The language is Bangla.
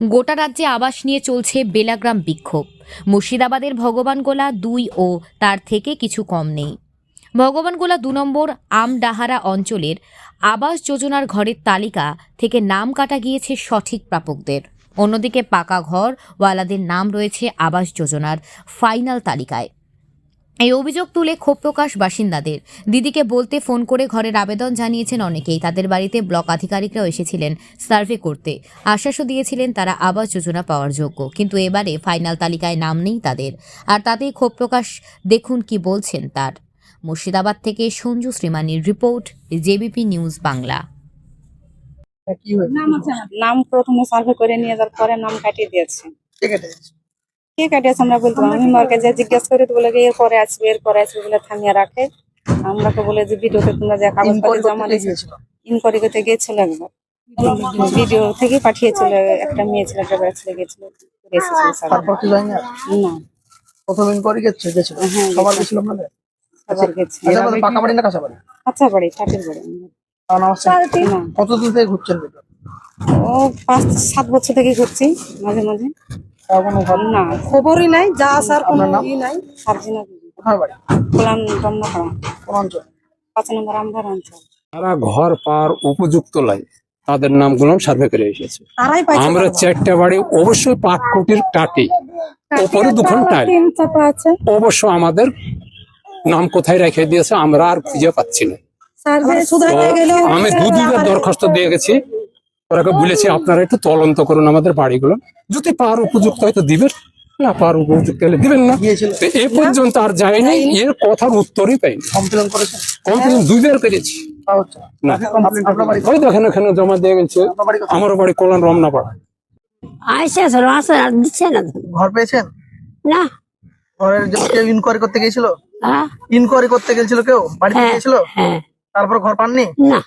গোটা রাজ্যে আবাস নিয়ে চলছে বেলাগ্রাম বিক্ষোভ। মুর্শিদাবাদের ভগবানগোলা দুই ও তার থেকে কিছু কম নেই। ভগবানগোলা দু নম্বর আমডাহারা অঞ্চলের আবাস যোজনার ঘরের তালিকা থেকে নাম কাটা গিয়েছে সঠিক প্রাপকদের। অন্যদিকে পাকা ঘর ওয়ালাদের নাম রয়েছে আবাস যোজনার ফাইনাল তালিকায়। এই অভিযোগ তুলে ক্ষোভ প্রকাশ বাসিন্দাদের। দিদিকে বলতে ফোন করে ঘরের আবেদন জানিয়েছেন অনেকেই। তাদের বাড়িতে ব্লক আধিকারিকরাও এসেছিলেন সার্ভে করতে। আশ্বাসও দিয়েছিলেন তারা আবাস যোজনা পাওয়ার যোগ্য। কিন্তু এবারে ফাইনাল তালিকায় নাম নেই তাদের। আর তাতেই ক্ষোভ প্রকাশ। দেখুন কি বলছেন তার। মুর্শিদাবাদ থেকে সঞ্জু শ্রীমানির রিপোর্ট জেবিপি নিউজ বাংলা। নাম প্রথমে সার্ভে করে নিয়ে যাওয়ার পরে নাম কাটিয়ে দিয়েছে? কে? কাটিয়েছে আমরা বলতে আমি। মেম্বারকে যে জিজ্ঞেস করে তো বলে যে এর পরে আসবে এর পরে আসবে বলে থামিয়ে রাখে। আমরা তো বলে যে ভিডিওতে তোমরা যে কাগজ Inquiry জমা দিয়েছ? ইনকোয়ারি করতে গিয়েছিল একবার। ভিডিও থেকে পাঠিয়েছিল একটা মেয়ে ছিল একটা বেড়া ছেলে গেছিল। তারপর কি জানি না। প্রথম ইনকোয়ারি গেছে গেছিল? হ্যাঁ, সবার গেছিল। আপনাদের? সবার গেছে। আচ্ছা আপনাদের পাকা বাড়ি না কাঁচা বাড়ি? আচ্ছা বাড়ি ঠাটের বাড়ি। কতদিন থেকে ঘুরছেন ও পাঁচ সাত বছর থেকে ঘুরছি মাঝে মাঝে। না খবরই নাই যা আসার কোনো? ই নাই সার্জিনা কোলান রমনাপাড়া অঞ্চল? পাঁচ নম্বর আমদার অঞ্চল। যারা ঘর পাওয়ার উপযুক্ত লাই। তাদের নামগুলো সার্ভে করে এসেছে। আমরা চারটা বাড়ি অবশ্যই পাঁচ কোটির টাটি ওপরে দুখান টাইল। অবশ্য আমাদের নাম কোথায় রেখে দিয়েছে আমরা আর খুঁজে পাচ্ছি না। আমি দু দুবার দরখাস্ত দিয়ে গেছি। ওরাকে বলেছি আপনারা একটু তদন্ত করুন আমাদের বাড়িগুলো। যদি পাওয়ার উপযুক্ত হয়তো দিবেন না পাওয়ার উপযুক্ত হলে দিবেন না। এ পর্যন্ত আর যায়নি এর কথার উত্তরই পাইনি। কমপ্লেন করেছেন কমপ্লেন দুইবার করেছি। ওই দেখেন জমা দিয়ে গেছে? আমারও বাড়ি কল্যাণ রমনাপাড়া আইসে আসে আর দিচ্ছে না। ঘর পেয়েছেন? না। ঘরের কেউ ইনকোয়ারি করতে গিয়েছিল? হ্যাঁ। ইনকোয়ারি করতে গেছিল কেউ? বাড়িতে হ্যাঁ। হ্যাঁ। তারপর ঘর পাননি? না।